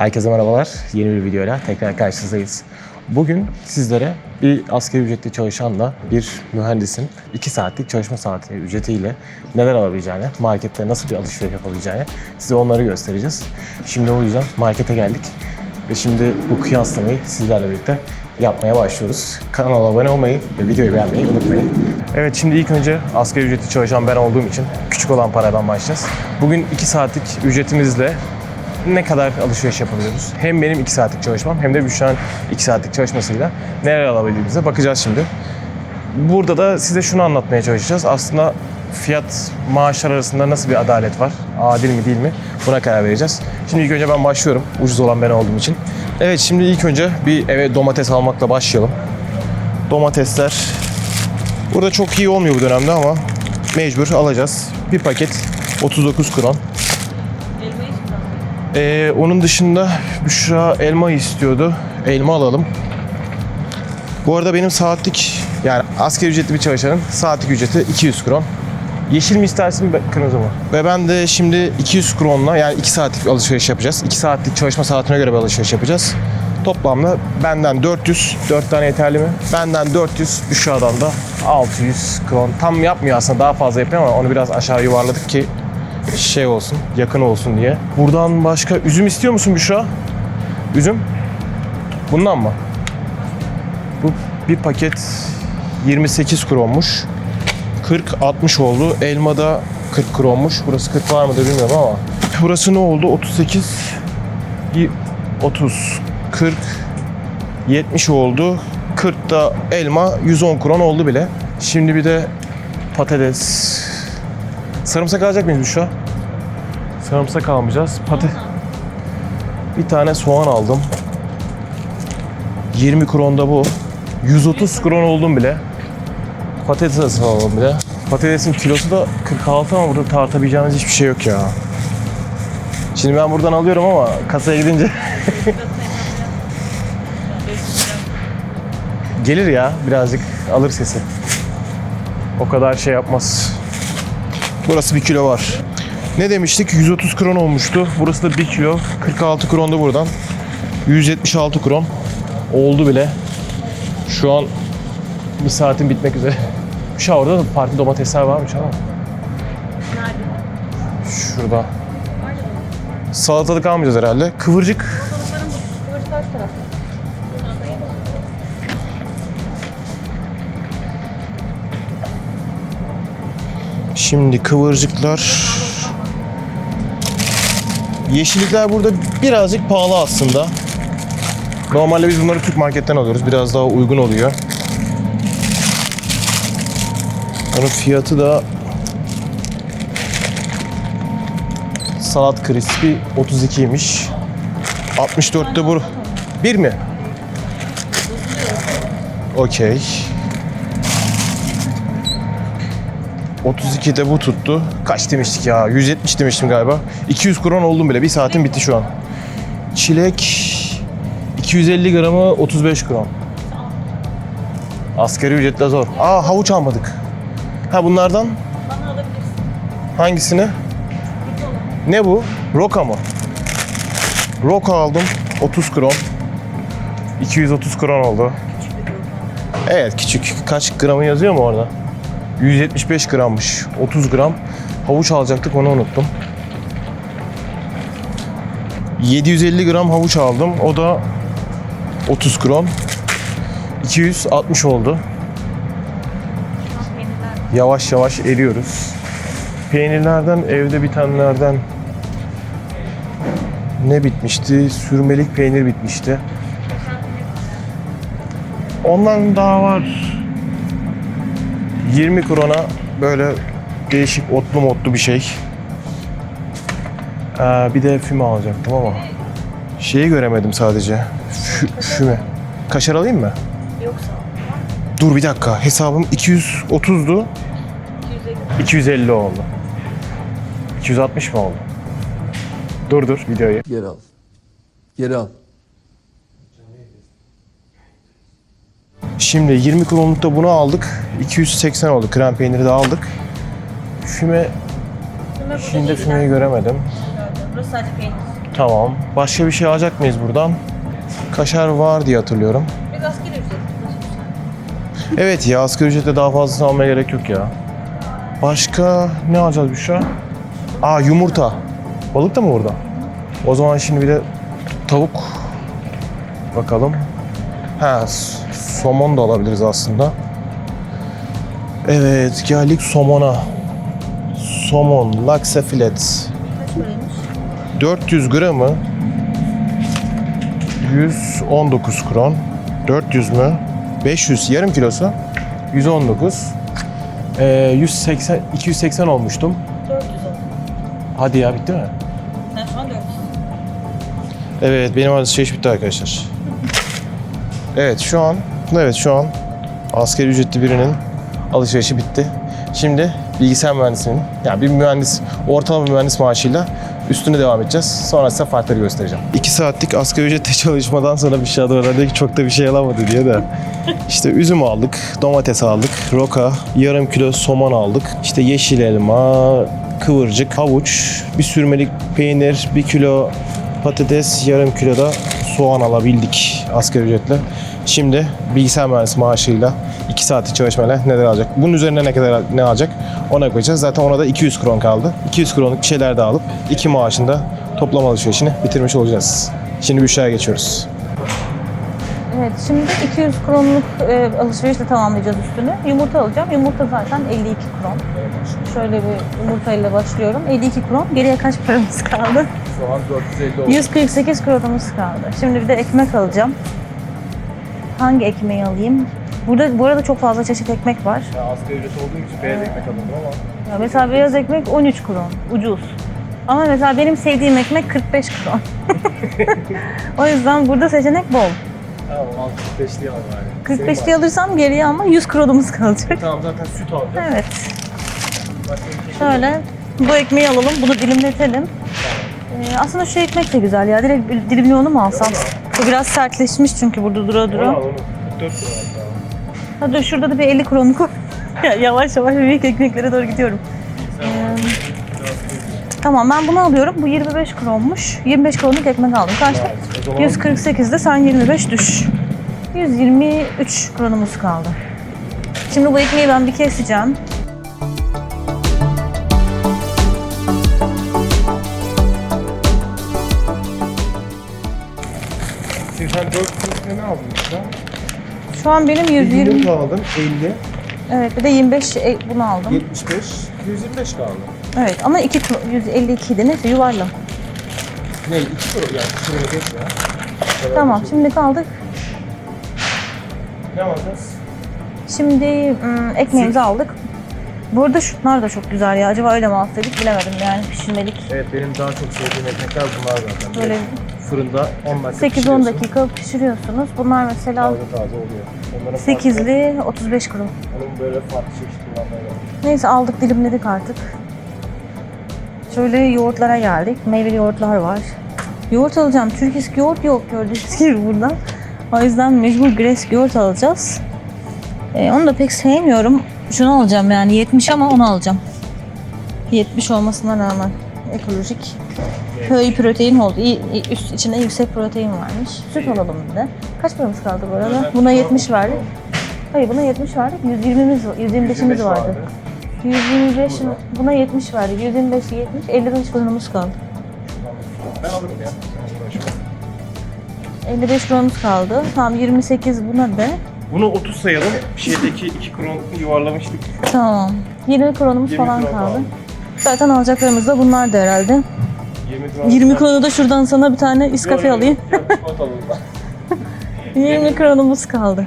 Herkese merhabalar. Yeni bir videoyla tekrar karşınızdayız. Bugün sizlere bir asgari ücretli çalışanla bir mühendisin 2 saatlik çalışma saati ücretiyle neler alabileceğini, markette nasıl bir alışveriş yapabileceğini size onları göstereceğiz. Şimdi o yüzden markete geldik ve şimdi bu kıyaslamayı sizlerle birlikte yapmaya başlıyoruz. Kanala abone olmayı ve videoyu beğenmeyi unutmayın. Evet şimdi ilk önce asgari ücretli çalışan ben olduğum için küçük olan paradan başlayacağız. Bugün 2 saatlik ücretimizle ne kadar alışveriş yapabiliyoruz? Hem benim 2 saatlik çalışmam hem de Büşra'nın 2 saatlik çalışmasıyla neler alabildiğimize bakacağız şimdi. Burada da size şunu anlatmaya çalışacağız. Aslında fiyat maaşlar arasında nasıl bir adalet var? Adil mi değil mi? Buna karar vereceğiz. Şimdi ilk önce ben başlıyorum. Ucuz olan ben olduğum için. Evet şimdi ilk önce bir eve domates almakla başlayalım. Domatesler burada çok iyi olmuyor bu dönemde ama mecbur alacağız. Bir paket 39 kron. Ee, onun dışında Büşra elma istiyordu. Elma alalım. Bu arada benim saatlik yani asgari ücretli bir çalışanın saatlik ücreti 200 kron. Yeşil mi istersin kırmızı mı? Ve ben de şimdi 200 kronla yani 2 saatlik alışveriş yapacağız. 2 saatlik çalışma saatine göre bir alışveriş yapacağız. Toplamda benden 400, 4 tane yeterli mi? Benden 400, Büşra'dan da 600 kron. Tam yapmıyor aslında daha fazla yapıyor ama onu biraz aşağı yuvarladık ki şey olsun, yakın olsun diye. Buradan başka üzüm istiyor musun Büşra? Üzüm? Bundan mı? Bu bir paket 28 kronmuş. 40-60 oldu. Elma da 40 kronmuş. Burası 40 var mıdır bilmiyorum ama. Burası ne oldu? 38 y- 30 40 70 oldu. 40 da elma 110 kron oldu bile. Şimdi bir de patates. Sarımsak alacak mıyız Büşra? Sarımsak almayacağız. Pate bir tane soğan aldım. 20 kronda bu. 130 kron oldum bile. Patates alalım bile. Patatesin kilosu da 46 ama burada tartabileceğimiz hiçbir şey yok ya. Şimdi ben buradan alıyorum ama kasaya gidince gelir ya birazcık alır sesi. O kadar şey yapmaz. Burası bir kilo var. Ne demiştik? 130 kron olmuştu. Burası da 1 kilo. 46 kron da buradan. 176 kron. Oldu bile. Şu an bir saatin bitmek üzere. Şu orada da farklı domatesler varmış ama. Şurada. Salatalık almayacağız herhalde. Kıvırcık. Şimdi kıvırcıklar. Yeşillikler burada birazcık pahalı aslında. Normalde biz bunları Türk marketten alıyoruz. Biraz daha uygun oluyor. Onun fiyatı da salat crispy 32'ymiş. 64'te bu. Bir mi? Okey. 32'de bu tuttu. Kaç demiştik ya? 170 demiştim galiba. 200 kron oldum bile. Bir saatin bitti şu an. Çilek 250 gramı 35 kron. Asgari ücretle zor. Aa havuç almadık. Ha bunlardan? Hangisini? Ne bu? Roka mı? Roka aldım. 30 kron. 230 kron oldu. Evet küçük. Kaç gramı yazıyor mu orada? 175 grammış. 30 gram. Havuç alacaktık onu unuttum. 750 gram havuç aldım. O da 30 kron. 260 oldu. Yavaş yavaş eriyoruz. Peynirlerden evde bitenlerden ne bitmişti? Sürmelik peynir bitmişti. Ondan daha var. 20 krona böyle değişik otlu motlu bir şey. Ee, bir de füme alacaktım ama şeyi göremedim sadece. Fü, füme. Kaşar alayım mı? Yoksa Dur bir dakika. Hesabım 230'du. 250. 250 oldu. 260 mı oldu? Dur dur videoyu. Geri al. Geri al. Şimdi 20 kronlukta bunu aldık. 280 oldu. Krem peyniri de aldık. Füme, şimdi fümeyi göremedim. Burası sadece peynir. Tamam. Başka bir şey alacak mıyız buradan? Kaşar var diye hatırlıyorum. Biz asgari ücret. Evet ya asgari ücrete daha fazlasını almaya gerek yok ya. Başka ne alacağız Büşra? Aa yumurta. Balık da mı burada? O zaman şimdi bir de tavuk bakalım. Ha somon da alabiliriz aslında. Evet geldik somona. Somon, laksa filet. Kaç paraymış? 400 gramı 119 kron. 400 mü? 500 yarım kilosu 119. Ee, 180 280 olmuştum. 400 oldu. Hadi ya bitti mi? Sen şu an 400. Evet benim alışveriş bitti arkadaşlar. Evet şu an evet şu an asgari ücretli birinin alışverişi bitti. Şimdi bilgisayar mühendisinin yani bir mühendis ortalama bir mühendis maaşıyla üstüne devam edeceğiz. Sonra size farkları göstereceğim. 2 saatlik asgari ücretle çalışmadan sonra bir şey adı dedi ki çok da bir şey alamadı diye de. İşte üzüm aldık, domates aldık, roka, yarım kilo soman aldık. İşte yeşil elma, kıvırcık, havuç, bir sürmelik peynir, bir kilo patates, yarım kilo da soğan alabildik asgari ücretle. Şimdi bilgisayar mühendisi maaşıyla 2 saatlik çalışmayla neler alacak? Bunun üzerine ne kadar ne alacak? Ona koyacağız. Zaten ona da 200 kron kaldı. 200 kronluk bir şeyler de alıp iki maaşında toplam alışverişini bitirmiş olacağız. Şimdi Büşra'ya geçiyoruz. Evet şimdi 200 kronluk e, alışverişle tamamlayacağız üstünü. Yumurta alacağım. Yumurta zaten 52 kron. Şöyle bir yumurtayla başlıyorum. 52 kron. Geriye kaç paramız kaldı? Şu an 450 148 kronumuz kaldı. Şimdi bir de ekmek alacağım. Hangi ekmeği alayım? Burada bu arada çok fazla çeşit ekmek var. Ya asgari ücret olduğu için beyaz ekmek alındı ama Ya mesela beyaz ekmek 13 kron. Ucuz. Ama mesela benim sevdiğim ekmek 45 kron. o yüzden burada seçenek bol. tamam 65'li al bari. 45'li alırsam geriye ama 100 kronumuz kalacak. Tamam zaten süt alacağız. Evet. Şey Şöyle bu ekmeği alalım. Bunu dilimletelim. Ee, aslında şu ekmek de güzel ya. Direkt dilimli onu mu alsam? Bu biraz sertleşmiş çünkü burada dura dura. 44 kron hatta. Hadi şurada da bir 50 kronu koy. Ya, yavaş yavaş büyük ekmeklere doğru gidiyorum. Ee, tamam ben bunu alıyorum. Bu 25 kronmuş. 25 kronluk ekmek aldım. Kaçtı? O zaman 148'de sen 25 düş. 123 kronumuz kaldı. Şimdi bu ekmeği ben bir keseceğim. Sen 4 kron ne aldın işte? Şu an benim 120. Yumurta aldın 50, Evet bir de 25 e, bunu aldım. 75, 125 kaldı. Evet ama 2 kro, 152 idi. Neyse yuvarla. Ne 2 kron yani 2 kron geç ya. Tamam şimdi kaldık. Ne alacağız? Şimdi ım, ekmeğimizi aldık. Bu arada şunlar da çok güzel ya. Acaba öyle mi alsaydık bilemedim yani pişirmelik. Evet benim daha çok sevdiğim ekmekler bunlar zaten. Böyle fırında 10 dakika 8-10 pişiriyorsun. dakika pişiriyorsunuz. Bunlar mesela Taze taze oluyor. Onların farklı- 8'li 35 kron. Onun böyle farklı çeşit kullanmayı var. Neyse aldık dilimledik artık. Şöyle yoğurtlara geldik. Meyveli yoğurtlar var. Yoğurt alacağım. Türk eski yoğurt yok gördüğünüz gibi burada. O yüzden mecbur gresk yoğurt alacağız. Ee, onu da pek sevmiyorum. Şunu alacağım yani 70 ama onu alacağım. 70 olmasına rağmen ekolojik. Köy protein oldu. Üst içinde yüksek protein varmış. Süt alalım bir de. Kaç paramız kaldı bu arada? Buna 70 verdik. Hayır buna 70 verdik. 120'miz, 125'imiz vardı. 125, buna 70 verdik. 125, 70, 55 kronumuz kaldı. Ben alırım ya. 55 kronumuz kaldı. Tamam 28 buna da. Bunu 30 sayalım. Şeydeki 2 kron yuvarlamıştık. Tamam. 20 kronumuz 20 falan kron kaldı. kaldı. Zaten alacaklarımız da bunlar da herhalde. 20 kron. 20 kronu da şuradan sana bir tane iskafe alayım. 20 kronumuz kaldı.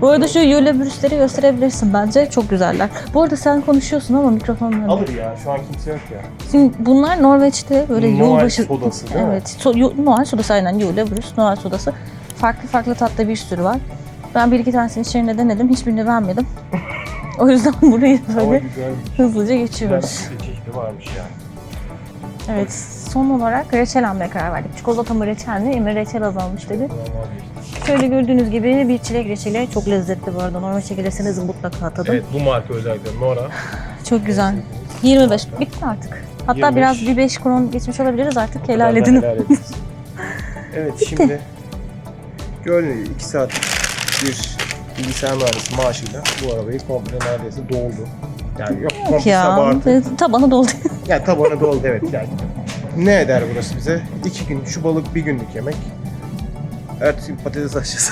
Bu arada şu yöle brüsleri gösterebilirsin bence. Çok güzeller. Bu arada sen konuşuyorsun ama mikrofonla. Alır ya. Şu an kimse yok ya. Şimdi bunlar Norveç'te böyle Noel yolbaşı... sodası değil mi? Evet. So, yo- Noel sodası aynen. Yule brüs, Noel sodası. Farklı farklı tatta bir sürü var. Ben bir iki tanesini içerine denedim. Hiçbirini beğenmedim. o yüzden burayı böyle hızlıca geçiyoruz. Çeşidi varmış ya. Evet. Son olarak reçel almaya karar verdik. Çikolata mı reçel mi? Emir reçel azalmış dedi. Şöyle gördüğünüz gibi bir çilek reçeli. Çok lezzetli bu arada. Norveç'e gelirseniz mutlaka tadın. Evet bu marka özellikle Nora. Çok güzel. 25. Bitti artık. Hatta 25. biraz bir 5 kron geçmiş olabiliriz artık helal edin. helal evet şimdi gördüğünüz gibi 2 saat bir bilgisayar mühendisi maaşıyla bu arabayı komple neredeyse doldu. Yani yok Yok ya e, tabanı doldu. Yani tabanı doldu evet yani. Ne eder burası bize? İki gün şu balık bir günlük yemek. Ertesi gün patates açacağız.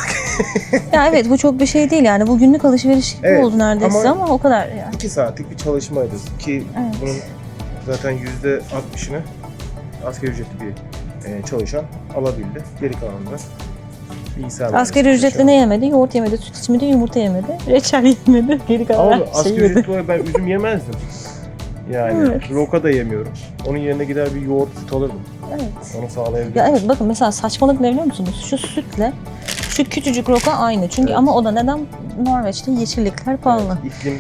ya evet bu çok bir şey değil yani bu günlük alışveriş gibi Evet, oldu neredeyse ama- ama, o kadar yani. 2 saatlik bir çalışmaydı ki Evet. bunun zaten yüzde 60'ını asgari ücretli bir e, çalışan alabildi. Geri kalanını bilgisayar Asgari ücretle ne yemedi? Yoğurt yemedi, süt içmedi, yumurta yemedi, reçel yemedi. Geri kalan Ama her şeyi asgari yedi. ücretli olarak ben üzüm yemezdim. Yani Evet. roka da yemiyorum. Onun yerine gider bir yoğurt süt alırdım. Evet. Onu sağlayabilirim. Ya evet bakın mesela saçmalık ne biliyor musunuz? Şu sütle şu küçücük roka aynı. Çünkü Evet. ama o da neden? Norveç'te yeşillikler pahalı. İklim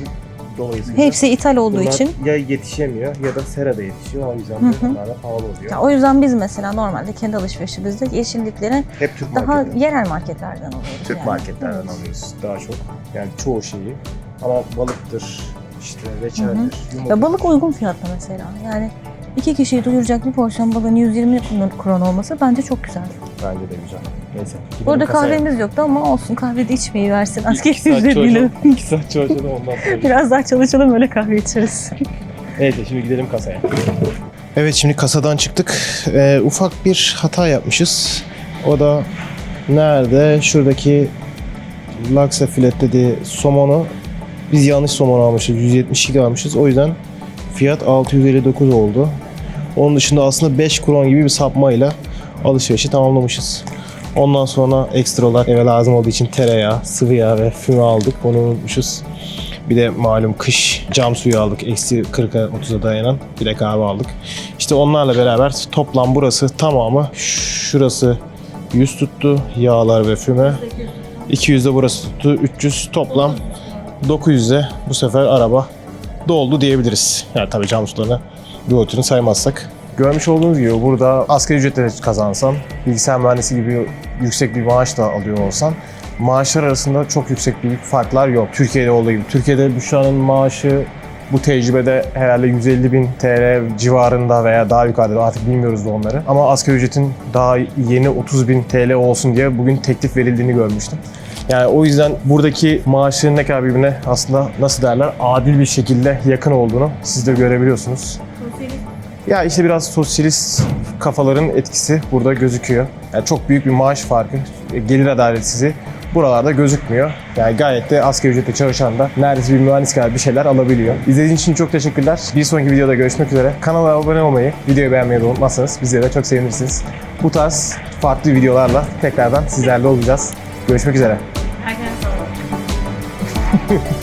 dolayısıyla. Hepsi ithal olduğu bunlar için. ya yetişemiyor ya da serada yetişiyor. O yüzden Hı de hı. bunlar da pahalı oluyor. Ya o yüzden biz mesela normalde kendi alışverişimizde yeşillikleri Hep Türk daha marketleri. yerel marketlerden alıyoruz. Türk yani. marketlerden Evet. alıyoruz daha çok. Yani çoğu şeyi. Ama balıktır, işte reçeldir, Hı hı. yumurta. Ya balık uygun fiyatlı mesela. Yani iki kişiyi doyuracak bir porsiyon balığın 120 kron- olması bence çok güzel. Bence de güzel. Neyse. Burada kahvemiz yoktu ama olsun kahve de içmeyi versin. İki Asker saat ücretliyle. çalışalım. İki saat çalışalım ondan sonra. Biraz daha çalışalım öyle kahve içeriz. Neyse şimdi gidelim kasaya. Evet şimdi kasadan çıktık. Ee, ufak bir hata yapmışız. O da nerede? Şuradaki laksa filet dediği somonu biz yanlış somon almışız. 172 almışız. O yüzden fiyat 659 oldu. Onun dışında aslında 5 kron gibi bir sapmayla alışverişi tamamlamışız. Ondan sonra ekstra olarak eve lazım olduğu için tereyağı, sıvı yağ ve füme aldık. Onu unutmuşuz. Bir de malum kış cam suyu aldık. Eksi 40'a 30'a dayanan. Bir de kahve aldık. İşte onlarla beraber toplam burası tamamı şurası 100 tuttu. Yağlar ve füme. 200 de burası tuttu. 300 toplam 900'e bu sefer araba doldu diyebiliriz. Yani tabii cam sularını Duotür'ünü saymazsak. Görmüş olduğunuz gibi burada asgari ücretle kazansam, bilgisayar mühendisi gibi yüksek bir maaş da alıyor olsam maaşlar arasında çok yüksek büyük farklar yok. Türkiye'de olduğu gibi. Türkiye'de Büşra'nın maaşı bu tecrübede herhalde 150 bin TL civarında veya daha yukarıda artık bilmiyoruz da onları. Ama asgari ücretin daha yeni 30 bin TL olsun diye bugün teklif verildiğini görmüştüm. Yani o yüzden buradaki maaşın ne kadar birbirine aslında nasıl derler adil bir şekilde yakın olduğunu siz de görebiliyorsunuz. Ya işte biraz sosyalist kafaların etkisi burada gözüküyor. Yani çok büyük bir maaş farkı, gelir adaletsizliği buralarda gözükmüyor. Yani gayet de asgari ücretle çalışan da neredeyse bir mühendis kadar bir şeyler alabiliyor. İzlediğiniz için çok teşekkürler. Bir sonraki videoda görüşmek üzere. Kanala abone olmayı, videoyu beğenmeyi de unutmazsanız bizlere de çok sevinirsiniz. Bu tarz farklı videolarla tekrardan sizlerle olacağız. Görüşmek üzere. Yeah.